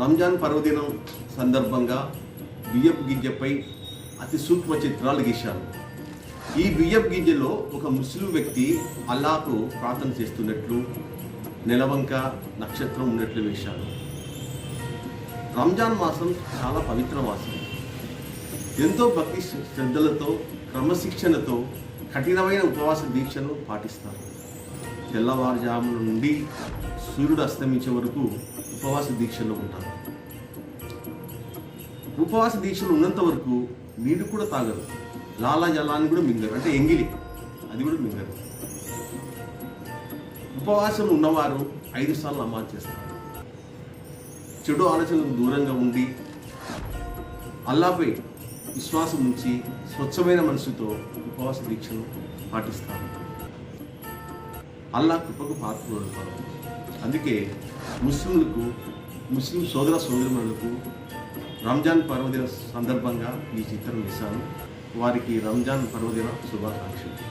రంజాన్ పర్వదినం సందర్భంగా బియ్యపు గింజపై అతి సూక్ష్మ చిత్రాలు గీశాను ఈ బియ్యపు గింజలో ఒక ముస్లిం వ్యక్తి అల్లాకు ప్రార్థన చేస్తున్నట్లు నెలవంక నక్షత్రం ఉన్నట్లు వేశాను రంజాన్ మాసం చాలా పవిత్ర మాసం. ఎంతో భక్తి శ్రద్ధలతో క్రమశిక్షణతో కఠినమైన ఉపవాస దీక్షను పాటిస్తారు. తెల్లవారుజాముల నుండి సూర్యుడు అస్తమించే వరకు ఉపవాస దీక్షలో ఉంటారు. ఉపవాస దీక్షలు ఉన్నంత వరకు నీళ్ళు కూడా తాగరు. లాలా జలాన్ని కూడా మింగరు. అంటే ఎంగిలి అది కూడా మింగరు. ఉపవాసం ఉన్నవారు ఐదు సార్లు నమాజ్ చేస్తారు. చెడు ఆలోచనలకు దూరంగా ఉండి అల్లాపై విశ్వాసం ఉంచి స్వచ్ఛమైన మనసుతో ఉపవాస దీక్షను పాటిస్తారు. అల్లా కృపకు పాత్రలు అందుకే ముస్లింలకు ముస్లిం సోదర సోదరులకు రంజాన్ పర్వదిన సందర్భంగా ఈ చిత్రం వేశాను వారికి రంజాన్ పర్వదిన శుభాకాంక్షలు.